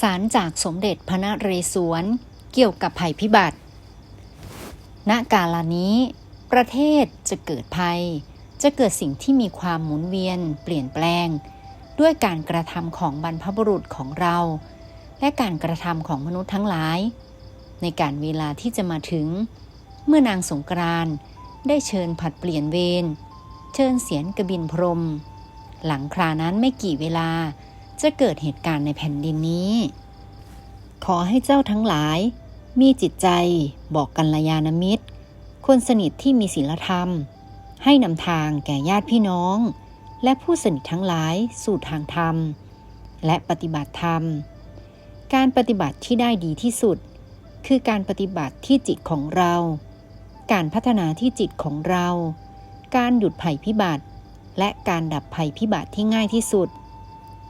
สารจากสมเด็จพระนเรศวร เกี่ยวกับภัยพิบัติ ณ กาลนี้ ประเทศจะเกิดภัย จะเกิดสิ่งที่มีความหมุนเวียนเปลี่ยนแปลง ด้วยการกระทำของบรรพบุรุษของเรา และการกระทำของมนุษย์ทั้งหลาย ในการเวลาที่จะมาถึง เมื่อนางสงกรานต์ได้เชิญผัดเปลี่ยนเวร เชิญเสียนกระบินพรม หลังครานั้นไม่กี่เวลา จะเกิดเหตุการณ์ในแผ่นดินนี้ ขอให้เจ้าทั้งหลาย มีจิตใจบอกกัลยาณมิตร คนสนิทที่มีศีลธรรม ให้นำทางแก่ญาติพี่น้อง และผู้สนิททั้งหลายสู่ทางธรรม และปฏิบัติธรรม การปฏิบัติที่ได้ดีที่สุด คือการปฏิบัติที่จิตของเรา การพัฒนาที่จิตของเรา การหยุดภัยพิบัติ และการดับภัยพิบัติที่ง่ายที่สุด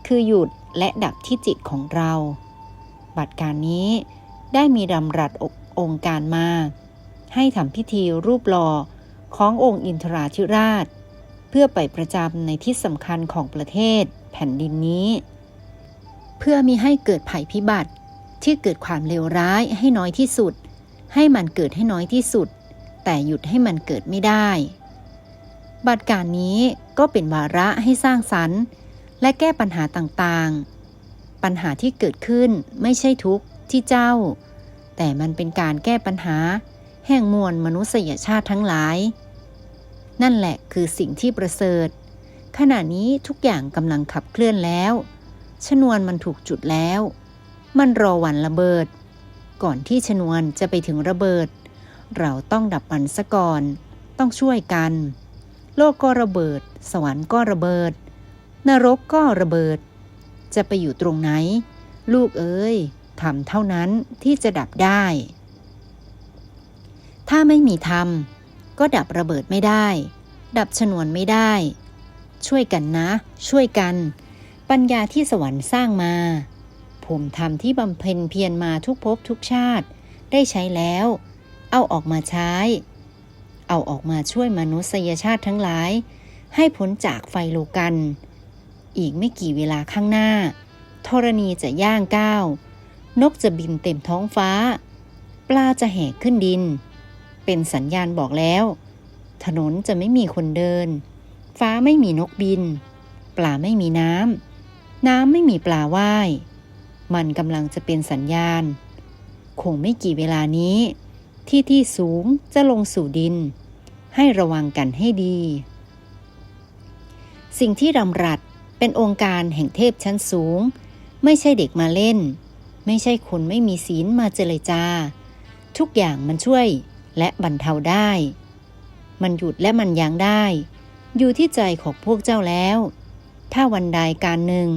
คือหยุดและดับที่จิตของเรา บัตรการนี้ได้มีดำรัสอองค์การมา ให้ทำพิธีรูปหล่อขององค์อินทราธิราช เพื่อไปประจำในที่สำคัญของประเทศแผ่นดินนี้ เพื่อมีให้เกิดภัยพิบัติที่เกิดความเลวร้ายให้น้อยที่สุด ให้มันเกิดให้น้อยที่สุด แต่หยุดให้มันเกิดไม่ได้ บัตรการนี้ก็เป็นวาระให้สร้างสรรค์ และแก้ปัญหาต่างๆ ปัญหาที่เกิดขึ้นไม่ใช่ทุกข์ที่เจ้า แต่มันเป็นการแก้ปัญหา แห่งมวลมนุษยชาติทั้งหลาย นั่นแหละคือสิ่งที่ประเสริฐ ขณะนี้ทุกอย่างกำลังขับเคลื่อนแล้ว ชนวนมันถูกจุดแล้ว มันรอวันระเบิด ก่อนที่ชนวนจะไปถึงระเบิด เราต้องดับมันซะก่อน ต้องช่วยกัน โลกก็ระเบิด สวรรค์ก็ระเบิด นรกก็ระเบิด จะไปอยู่ตรงไหน ลูกเอ้ยทำเท่านั้นที่จะดับได้ ถ้าไม่มีธรรม ก็ดับระเบิดไม่ได้ ดับชนวนไม่ได้ ช่วยกันนะ ช่วยกัน ปัญญาที่สวรรค์สร้างมาผมทำที่บำเพ็ญเพียรมาทุกภพทุกชาติ ได้ใช้แล้ว เอาออกมาใช้ เอาออกมาช่วยมนุษยชาติทั้งหลาย ให้พ้นจากไฟโลกัน อีกไม่กี่เวลาข้างหน้าธรณีจะย่างก้าวนกจะบินเต็มท้องฟ้า ปลาจะแห่ขึ้นดิน เป็นสัญญาณบอกแล้ว ถนนจะไม่มีคนเดิน ฟ้าไม่มีนกบิน ปลาไม่มีน้ำ น้ำไม่มีปลาว่าย มันกำลังจะเป็นสัญญาณ คงไม่กี่เวลานี้ ที่ที่สูงจะลงสู่ดิน ให้ระวังกันให้ดี สิ่งที่รำรัด เป็นองค์การแห่งเทพชั้นสูง ไม่ใช่เด็กมาเล่น ไม่ใช่คนไม่มีศีลมาเจรจา ทุกอย่างมันช่วยและบรรเทาได้ มันหยุดและมันยั้งได้ อยู่ที่ใจของพวกเจ้าแล้ว ถ้าวันใดการหนึ่ง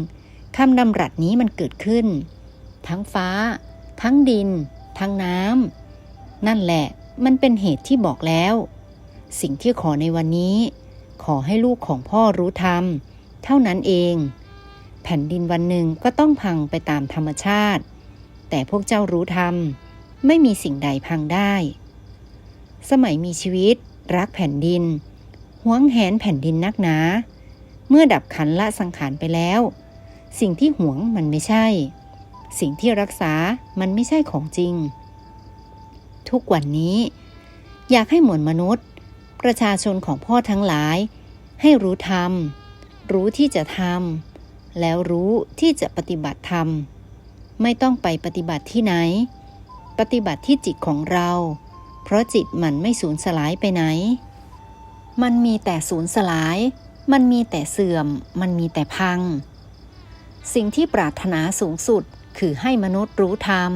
คำดำรัสนี้มันเกิดขึ้น ทั้งฟ้า ทั้งดิน ทั้งน้ำนั่นแหละมันเป็นเหตุที่บอกแล้ว สิ่งที่ขอในวันนี้ ขอให้ลูกของพ่อรู้ธรรม เท่านั้นเอง แผ่นดินวันหนึ่งก็ต้องพังไปตามธรรมชาติ แต่พวกเจ้ารู้ธรรม ไม่มีสิ่งใดพังได้ สมัยมีชีวิต รักแผ่นดินหวงแหนแผ่นดินนักหนา เมื่อดับขันละสังขารไปแล้ว สิ่งที่หวงมันไม่ใช่ สิ่งที่รักษามันไม่ใช่ของจริง ทุกวันนี้ อยากให้หมวลมนุษย์ ประชาชนของพ่อทั้งหลาย ให้รู้ธรรม รู้ที่จะทำแล้วรู้ที่จะปฏิบัติธรรม ไม่ต้องไปปฏิบัติที่ไหน ปฏิบัติที่จิตของเรา เพราะจิตมันไม่สูญสลายไปไหน มันมีแต่สูญสลาย มันมีแต่เสื่อม มันมีแต่พัง สิ่งที่ปรารถนาสูงสุดคือให้มนุษย์รู้ธรรม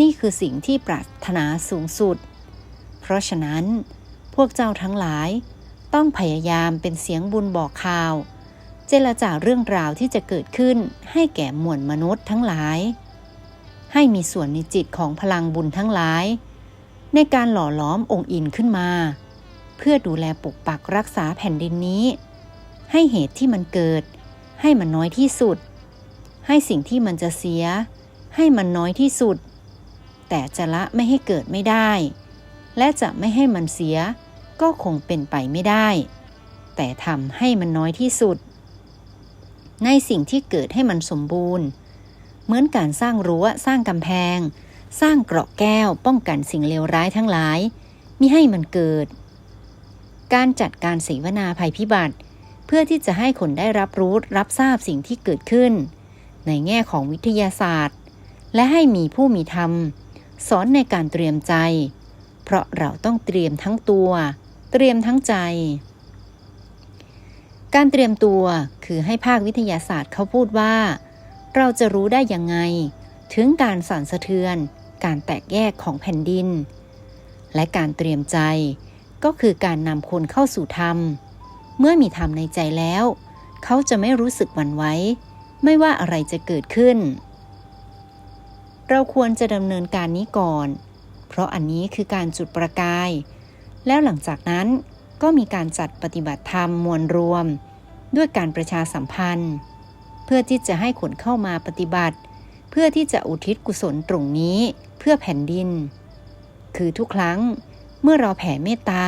นี่คือสิ่งที่ปรารถนาสูงสุด เพราะฉะนั้นพวกเจ้าทั้งหลาย ต้องพยายามเป็นเสียงบุญบอกข่าว เจรจาเรื่องราวที่จะเกิดขึ้นให้แก่มวลมนุษย์ทั้งหลาย ให้มีส่วนในจิตของพลังบุญทั้งหลาย ในการหล่อล้อมองค์อินขึ้นมา เพื่อดูแลปกปักรักษาแผ่นดินนี้ ให้เหตุที่มันเกิด ให้มันน้อยที่สุด ให้สิ่งที่มันจะเสีย ให้มันน้อยที่สุด แต่จะละไม่ให้เกิดไม่ได้ และจะไม่ให้มันเสีย ก็คงเป็นไปไม่ได้ แต่ทำให้มันน้อยที่สุด ในสิ่งที่เกิดให้มันสมบูรณ์ เหมือนการสร้างรั้วสร้างกำแพง สร้างเกราะแก้วป้องกันสิ่งเลวร้ายทั้งหลายมิให้มันเกิด การจัดการเสวนาภัยพิบัติ เพื่อที่จะให้คนได้รับรู้รับทราบสิ่งที่เกิดขึ้น ในแง่ของวิทยาศาสตร์ และให้มีผู้มีธรรม สอนในการเตรียมใจ เพราะเราต้องเตรียมทั้งตัว เตรียมทั้งใจ การเตรียมตัวคือให้ภาควิทยาศาสตร์เขาพูดว่า เราจะรู้ได้ยังไง ถึงการสั่นสะเทือน การแตกแยกของแผ่นดิน และการเตรียมใจก็คือการนำคนเข้าสู่ธรรม เมื่อมีธรรมในใจแล้ว เขาจะไม่รู้สึกหวั่นไหวไม่ว่าอะไรจะเกิดขึ้น เราควรจะดำเนินการนี้ก่อน เพราะอันนี้คือการจุดประกาย แล้วหลังจากนั้นก็มีการจัดปฏิบัติธรรมมวลรวม ด้วยการประชาสัมพันธ์ เพื่อที่จะให้คนเข้ามาปฏิบัติ เพื่อที่จะอุทิศกุศลตรงนี้เพื่อแผ่นดิน คือทุกครั้งเมื่อเราแผ่เมตตา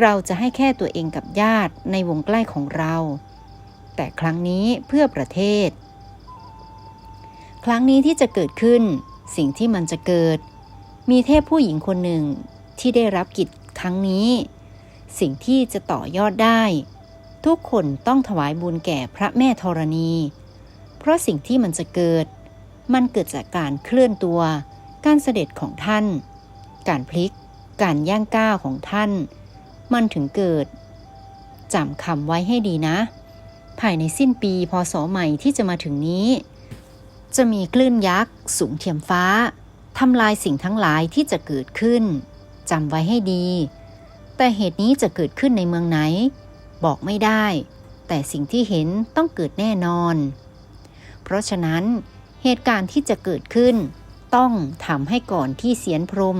เราจะให้แค่ตัวเองกับญาติในวงใกล้ของเรา แต่ครั้งนี้เพื่อประเทศ ครั้งนี้ที่จะเกิดขึ้นสิ่งที่มันจะเกิด มีเทพผู้หญิงคนหนึ่งที่ได้รับกิจ ครั้งนี้ สิ่งที่จะต่อยอดได้ ทุกคนต้องถวายบุญแก่พระแม่ธรณี เพราะสิ่งที่มันจะเกิด มันเกิดจากการเคลื่อนตัว การเสด็จของท่าน การพลิก การย่างก้าวของท่าน มันถึงเกิดจำคำไว้ให้ดีนะ ภายในสิ้นปีพศใหม่ที่จะมาถึงนี้ จะมีคลื่นยักษ์ สูงเทียมฟ้าทำลายสิ่งทั้งหลายที่จะเกิดขึ้น จำไว้ให้ดี แต่เหตุนี้จะเกิดขึ้นในเมืองไหน บอกไม่ได้ แต่สิ่งที่เห็นต้องเกิดแน่นอน เพราะฉะนั้น เหตุการณ์ที่จะเกิดขึ้น ต้องทำให้ก่อนที่เสียนพรม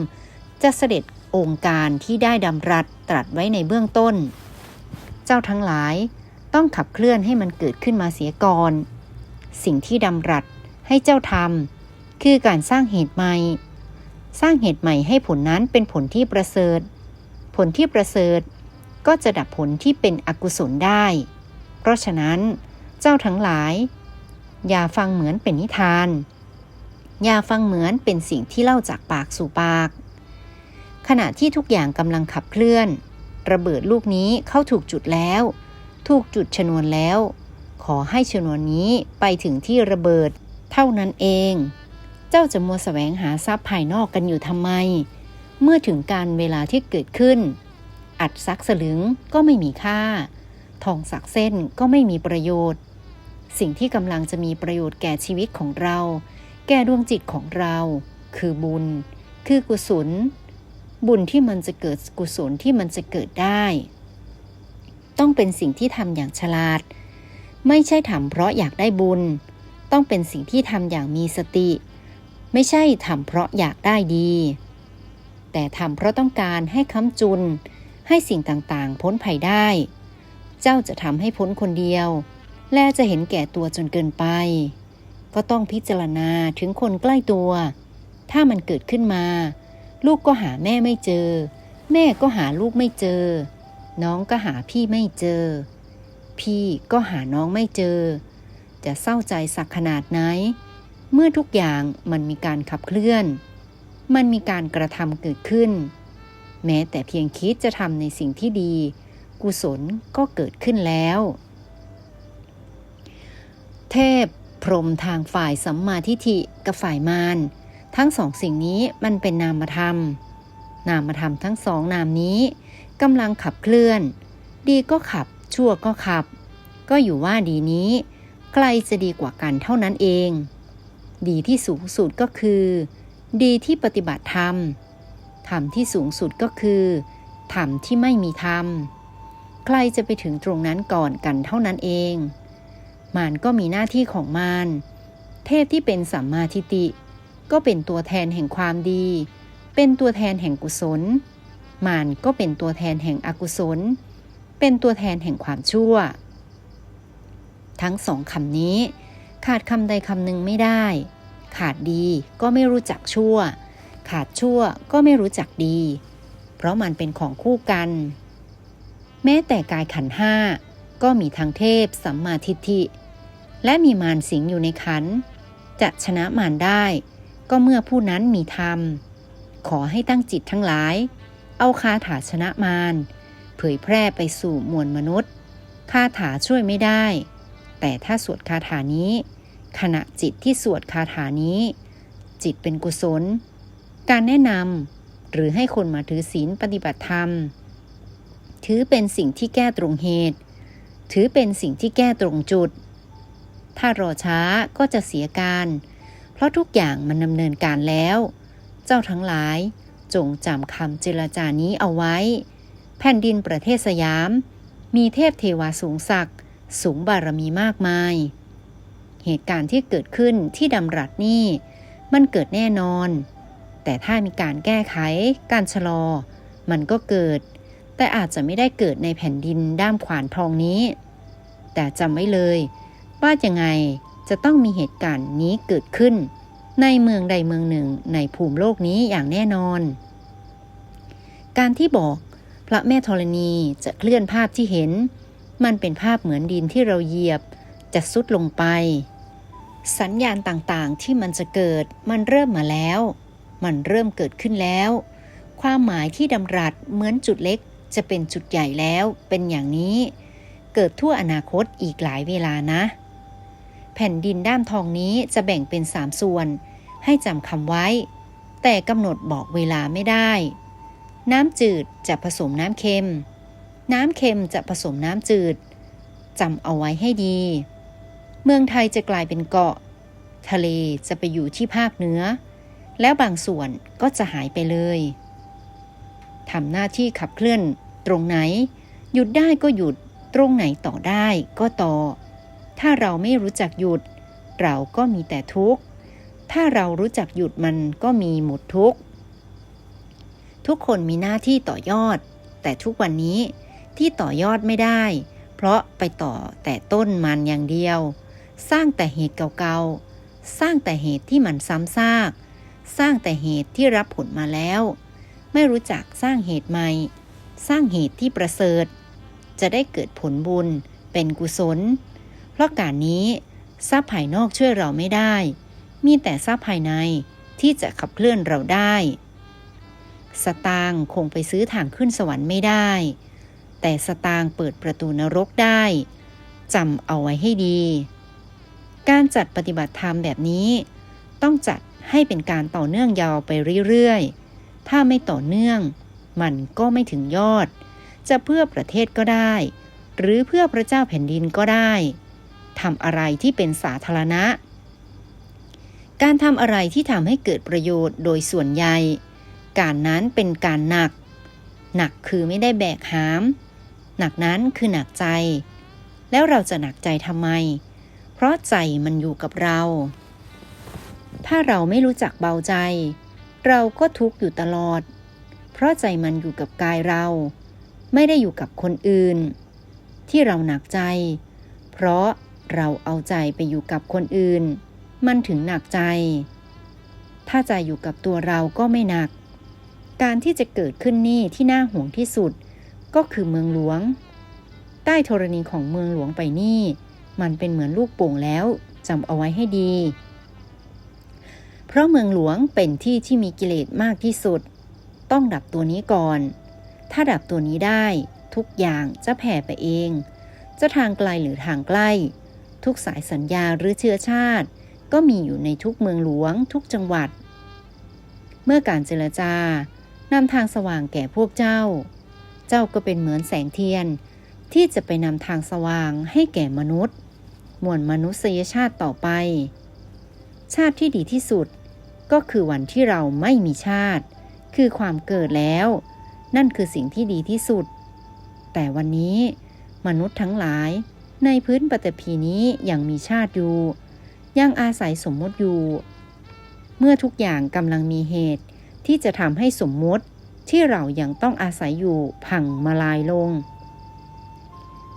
จะเสด็จองค์การที่ได้ดำรัสตรัสไว้ในเบื้องต้น เจ้าทั้งหลายต้องขับเคลื่อนให้มันเกิดขึ้นมาเสียก่อน สิ่งที่ดำรัสให้เจ้าทำคือการสร้างเหตุใหม่ สร้างเหตุใหม่ให้ผลนั้นเป็นผลที่ประเสริฐ ผลที่ประเสริฐก็จะดับผลที่เป็นอกุศลได้ เพราะฉะนั้นเจ้าทั้งหลาย อย่าฟังเหมือนเป็นนิทาน อย่าฟังเหมือนเป็นสิ่งที่เล่าจากปากสู่ปาก ขณะที่ทุกอย่างกำลังขับเคลื่อน ระเบิดลูกนี้เข้าถูกจุดแล้ว ถูกจุดชนวนแล้ว ขอให้ชนวนนี้ไปถึงที่ระเบิดเท่านั้นเอง เจ้าจะมัวแสวงหาทรัพย์ภายนอกกันอยู่ทำไม เมื่อถึงการเวลาที่เกิดขึ้น อัดซักสลึงก็ไม่มีค่า ทองสักเส้นก็ไม่มีประโยชน์ สิ่งที่กำลังจะมีประโยชน์แก่ชีวิตของเรา แก่ดวงจิตของเรา คือบุญ คือกุศล บุญที่มันจะเกิดกุศลที่มันจะเกิดได้ ต้องเป็นสิ่งที่ทำอย่างฉลาด ไม่ใช่ทำเพราะอยากได้บุญ ต้องเป็นสิ่งที่ทำอย่างมีสติ ไม่ใช่ทำเพราะอยากได้ดี แต่ทำเพราะต้องการให้ค้ำจุน ให้สิ่งต่างๆ พ้นภัยได้ เจ้าจะทำให้พ้นคนเดียว และจะเห็นแก่ตัวจนเกินไป ก็ต้องพิจารณาถึงคนใกล้ตัว ถ้ามันเกิดขึ้นมา ลูกก็หาแม่ไม่เจอ แม่ก็หาลูกไม่เจอ น้องก็หาพี่ไม่เจอ พี่ก็หาน้องไม่เจอ จะเศร้าใจสักขนาดไหน เมื่อทุกอย่างมันมีการขับเคลื่อน มันมีการกระทำเกิดขึ้น แม้แต่เพียงคิดจะทำในสิ่งที่ดี กุศลก็เกิดขึ้นแล้ว เทพพรหมทางฝ่ายสัมมาทิฏฐิกับฝ่ายมารทั้งสองสิ่งนี้มันเป็นนามธรรม นามธรรมทั้งสองนามนี้กำลังขับเคลื่อน ดีก็ขับ ชั่วก็ขับ ก็อยู่ว่าดีนี้ ใครจะดีกว่ากันเท่านั้นเอง ดีที่สูงสุดก็คือ ดีที่ปฏิบัติธรรมธรรมที่สูงสุดก็คือธรรมที่ไม่มีธรรม ใครจะไปถึงตรงนั้นก่อนกันเท่านั้นเอง มารก็มีหน้าที่ของมารเทพที่เป็นสัมมาทิฏฐิก็เป็นตัวแทนแห่งความดี เป็นตัวแทนแห่งกุศล มารก็เป็นตัวแทนแห่งอกุศล เป็นตัวแทนแห่งความชั่ว ทั้งสองคำนี้ ขาดคำใดคำหนึ่งไม่ได้ ขาดดีก็ไม่รู้จักชั่ว ขาดชั่วก็ไม่รู้จักดี เพราะมันเป็นของคู่กัน แม้แต่กายขันห้าก็มีทั้งเทพสัมมาทิฏฐิ และมีมารสิงอยู่ในขัน จะชนะมารได้ก็เมื่อผู้นั้นมีธรรม ขอให้ตั้งจิตทั้งหลาย เอาคาถาชนะมารเผยแพร่ไปสู่มวลมนุษย์ คาถาช่วยไม่ได้ แต่ถ้าสวดคาถานี้ ขณะจิตที่สวดคาถานี้ จิตเป็นกุศล การแนะนำหรือให้คนมาถือศีลปฏิบัติธรรม ถือเป็นสิ่งที่แก้ตรงเหตุ ถือเป็นสิ่งที่แก้ตรงจุด ถ้ารอช้าก็จะเสียการ เพราะทุกอย่างมันดำเนินการแล้ว เจ้าทั้งหลายจงจำคำเจรจานี้เอาไว้ แผ่นดินประเทศสยาม มีเทพเทวาสูงศักดิ์ สูงบารมีมากมาย เหตุการณ์ที่เกิดขึ้นที่ดำรัสนี่ มันเกิดแน่นอน แต่ถ้ามีการแก้ไข การชะลอ มันก็เกิด แต่อาจจะไม่ได้เกิดในแผ่นดินด้ามขวานทองนี้ แต่จำไว้เลย ว่ายังไงจะต้องมีเหตุการณ์นี้เกิดขึ้น ในเมืองใดเมืองหนึ่งในภูมิโลกนี้อย่างแน่นอน การที่บอกพระแม่ธรณีจะเคลื่อนภาพที่เห็น มันเป็นภาพเหมือนดินที่เราเหยียบ จะซุดลงไป สัญญาณต่างๆที่มันจะเกิด มันเริ่มมาแล้ว มันเริ่มเกิดขึ้นแล้ว ความหมายที่ดำรัสเหมือนจุดเล็กจะเป็นจุดใหญ่แล้ว เป็นอย่างนี้ เกิดทั่วอนาคตอีกหลายเวลานะ แผ่นดินด้ามทองนี้จะแบ่งเป็นสามส่วน ให้จำคำไว้ แต่กำหนดบอกเวลาไม่ได้ น้ำจืดจะผสมน้ำเค็ม น้ำเค็มจะผสมน้ำจืดจำเอาไว้ให้ดี เมืองไทยจะกลายเป็นเกาะ ทะเลจะไปอยู่ที่ภาคเหนือ แล้วบางส่วนก็จะหายไปเลยทำหน้าที่ขับเคลื่อนตรงไหน หยุดได้ก็หยุดตรงไหนต่อได้ก็ต่อ ถ้าเราไม่รู้จักหยุด เราก็มีแต่ทุกข์ ถ้าเรารู้จักหยุดมันก็มีหมดทุกข์ ทุกคนมีหน้าที่ต่อยอด แต่ทุกวันนี้ ที่ต่อยอดไม่ได้ เพราะไปต่อแต่ต้นมันอย่างเดียว สร้างแต่เหตุเก่าๆ สร้างแต่เหตุที่มันซ้ำซาก สร้างแต่เหตุที่รับผลมาแล้ว ไม่รู้จักสร้างเหตุใหม่ สร้างเหตุที่ประเสริฐ จะได้เกิดผลบุญเป็นกุศล เพราะการนี้ทรัพย์ภายนอกช่วยเราไม่ได้ มีแต่ทรัพย์ภายในที่จะขับเคลื่อนเราได้ สตางค์คงไปซื้อทางขึ้นสวรรค์ไม่ได้ แต่สตางค์เปิดประตูนรกได้จำเอาไว้ให้ดี การจัดปฏิบัติธรรมแบบนี้ ต้องจัดให้เป็นการต่อเนื่องยาวไปเรื่อยๆ ถ้าไม่ต่อเนื่อง มันก็ไม่ถึงยอด จะเพื่อประเทศก็ได้ หรือเพื่อพระเจ้าแผ่นดินก็ได้ทำอะไรที่เป็นสาธารณะ การทำอะไรที่ทำให้เกิดประโยชน์โดยส่วนใหญ่ การนั้นเป็นการหนัก หนักคือไม่ได้แบกหาม หนักนั้นคือหนักใจ แล้วเราจะหนักใจทำไม เพราะใจมันอยู่กับเรา ถ้าเราไม่รู้จักเบาใจ เราก็ทุกข์อยู่ตลอด เพราะใจมันอยู่กับกายเรา ไม่ได้อยู่กับคนอื่น ที่เราหนักใจ เพราะเราเอาใจไปอยู่กับคนอื่น มันถึงหนักใจ ถ้าใจอยู่กับตัวเราก็ไม่หนัก การที่จะเกิดขึ้นนี่ที่น่าห่วงที่สุด ก็คือเมืองหลวง ใต้ธรณีของเมืองหลวงไปนี่ มันเป็นเหมือนลูกโป่งแล้วจำเอาไว้ให้ดี เพราะเมืองหลวงเป็นที่ที่มีกิเลสมากที่สุด ต้องดับตัวนี้ก่อน ถ้าดับตัวนี้ได้ ทุกอย่างจะแผ่ไปเอง จะทางไกลหรือทางใกล้ ทุกสายสัญญาหรือเชื้อชาติ ก็มีอยู่ในทุกเมืองหลวงทุกจังหวัด เมื่อการเจรจานำทางสว่างแก่พวกเจ้า เจ้าก็เป็นเหมือนแสงเทียน ที่จะไปนำทางสว่างให้แก่มนุษย์ มวลมนุษยชาติต่อไป ชาติที่ดีที่สุดก็คือวันที่เราไม่มีชาติ คือความเกิดแล้ว นั่นคือสิ่งที่ดีที่สุด แต่วันนี้มนุษย์ทั้งหลาย ในพื้นปฐพีนี้ยังมีชาติอยู่ ยังอาศัยสมมติอยู่ เมื่อทุกอย่างกำลังมีเหตุที่จะทำให้สมมติ ที่เรายังต้องอาศัยอยู่พังมาลายลง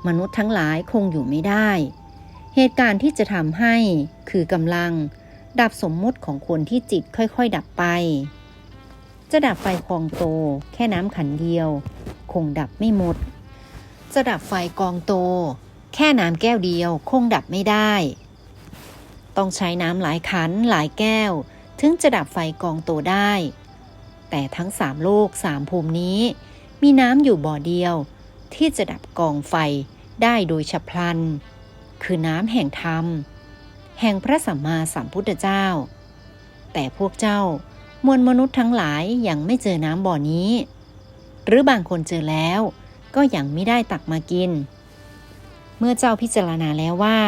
มนุษย์ทั้งหลายคงอยู่ไม่ได้ เหตุการณ์ที่จะทำให้คือกำลัง ดับสมมุติของคนที่จิตค่อยๆ ดับไป จะดับไฟคลองโต แค่น้ำขันเดียว คงดับไม่หมด จะดับไฟกองโต แค่น้ำแก้วเดียวคงดับไม่ได้ ต้องใช้น้ำหลายขันหลายแก้ว ถึงจะดับไฟกองโตได้ แต่ทั้งสามโลกสามภูมินี้ มีน้ำอยู่บ่อเดียว ที่จะดับกองไฟได้โดยฉับพลัน คือน้ำแห่งธรรม แห่งพระสัมมาสัมพุทธเจ้า แต่พวกเจ้ามวลมนุษย์ทั้งหลายยังไม่เจอน้ำบ่อนี้ หรือบางคนเจอแล้วก็ยังไม่ได้ตักมากิน เมื่อเจ้าพิจารณาแล้วว่า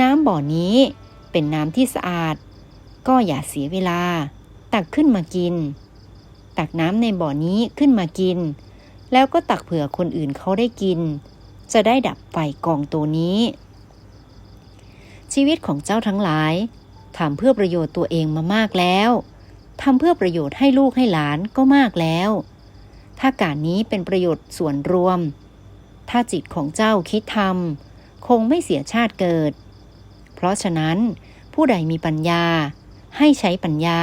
น้ำบ่อนี้เป็นน้ำที่สะอาด ก็อย่าเสียเวลา ตักขึ้นมากิน ตักน้ำในบ่อนี้ขึ้นมากิน แล้วก็ตักเผื่อคนอื่นเขาได้กิน จะได้ดับไฟกองตัวนี้ ชีวิตของเจ้าทั้งหลายทำเพื่อประโยชน์ตัวเองมามากแล้วทำเพื่อประโยชน์ให้ลูกให้หลานก็มากแล้ว ถ้าการนี้เป็นประโยชน์ส่วนรวม ถ้าจิตของเจ้าคิดทำคงไม่เสียชาติเกิด เพราะฉะนั้น ผู้ใดมีปัญญา ให้ใช้ปัญญา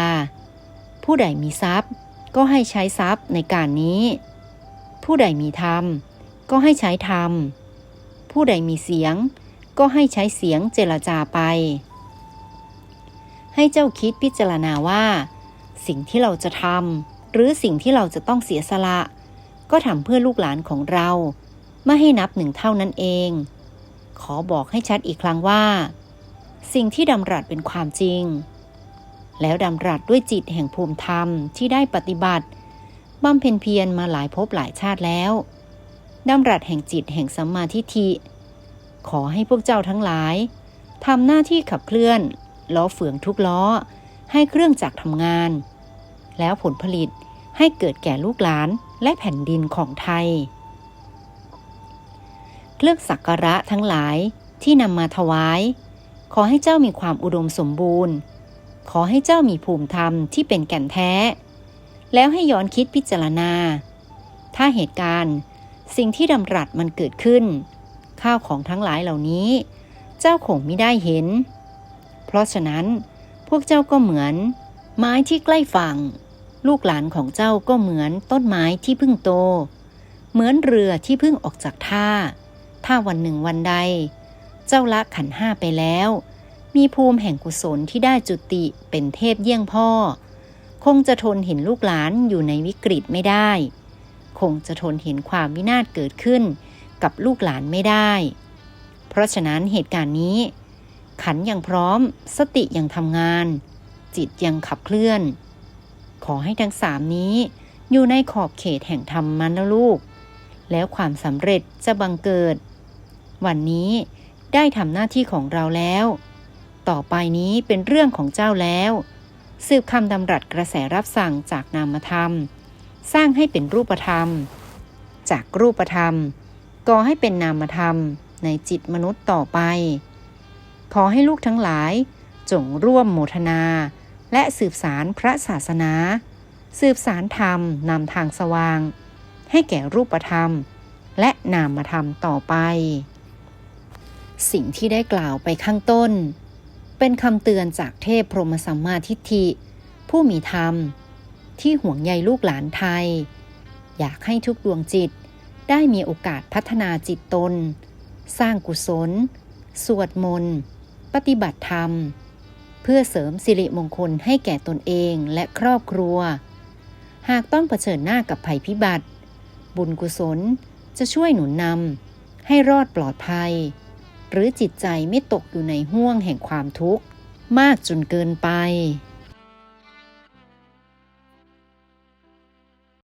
ผู้ใดมีทรัพย์ ก็ให้ใช้ทรัพย์ในการนี้ ผู้ใดมีธรรม ก็ให้ใช้ธรรม ผู้ใดมีเสียง ก็ให้ใช้เสียงเจรจาไป ให้เจ้าคิดพิจารณาว่า สิ่งที่เราจะทำหรือสิ่งที่เราจะต้องเสียสละ ก็ทำเพื่อลูกหลานของเรา ไม่ให้นับหนึ่งเท่านั้นเอง ขอบอกให้ชัดอีกครั้งว่า สิ่งที่ดำรัสเป็นความจริง แล้วดำรัสด้วยจิตแห่งภูมิธรรมที่ได้ปฏิบัติบำเพ็ญเพียรมาหลายภพหลายชาติแล้วดำรัสแห่งจิตแห่งสัมมาทิฏฐิ ขอให้พวกเจ้าทั้งหลายทำหน้าที่ขับเคลื่อน ล้อเฟืองทุกล้อ ให้เครื่องจักรทำงาน แล้วผลผลิตให้เกิดแก่ลูกหลานและแผ่นดินของไทย เครื่องสักการะทั้งหลายที่นำมาถวาย ขอให้เจ้ามีความอุดมสมบูรณ์ ขอให้เจ้ามีภูมิธรรมที่เป็นแก่นแท้ แล้วให้ย้อนคิดพิจารณา ถ้าเหตุการณ์สิ่งที่ดำรัสมันเกิดขึ้น ข้าวของทั้งหลายเหล่านี้ เจ้าคงไม่ได้เห็น เพราะฉะนั้นพวกเจ้าก็เหมือน ไม้ที่ใกล้ฝั่ง ลูกหลานของเจ้าก็เหมือนต้นไม้ที่เพิ่งโต เหมือนเรือที่เพิ่งออกจากท่า ถ้าวันหนึ่งวันใด เจ้าละขันห้าไปแล้ว มีภูมิแห่งกุศลที่ได้จุติเป็นเทพเยี่ยงพ่อ คงจะทนเห็นลูกหลานอยู่ในวิกฤตไม่ได้ คงจะทนเห็นความวินาศเกิดขึ้นกับลูกหลานไม่ได้ เพราะฉะนั้นเหตุการณ์นี้ ขันยังพร้อม สติยังทำงาน จิตยังขับเคลื่อน ขอให้ทั้งสามนี้ อยู่ในขอบเขตแห่งธรรมมันนะลูก แล้วความสำเร็จจะบังเกิด วันนี้ได้ทำหน้าที่ของเราแล้ว ต่อไปนี้เป็นเรื่องของเจ้าแล้ว สืบคำดำรัสกระแสรับสั่งจากนามธรรม สร้างให้เป็นรูปธรรม จากรูปธรรมก่อให้เป็นนามธรรมในจิตมนุษย์ต่อไป ขอให้ลูกทั้งหลาย จงร่วมโมทนา และสืบสารพระศาสนา สืบสารธรรมนำทางสว่าง ให้แก่รูปธรรม และนามธรรมต่อไป สิ่งที่ได้กล่าวไปข้างต้น เป็นคำเตือนจากเทพพรหมสัมมาทิฏฐิ ผู้มีธรรม ที่ห่วงใยลูกหลานไทย อยากให้ทุกดวงจิตได้มีโอกาสพัฒนาจิตตน สร้างกุศล สวดมนต์ ปฏิบัติธรรม เพื่อเสริมสิริมงคลให้แก่ตนเองและครอบครัว หากต้องเผชิญหน้ากับภัยพิบัติ บุญกุศลจะช่วยหนุนนำให้รอดปลอดภัย หรือจิตใจไม่ตกอยู่ในห่วงแห่งความทุกข์ มากจนเกินไป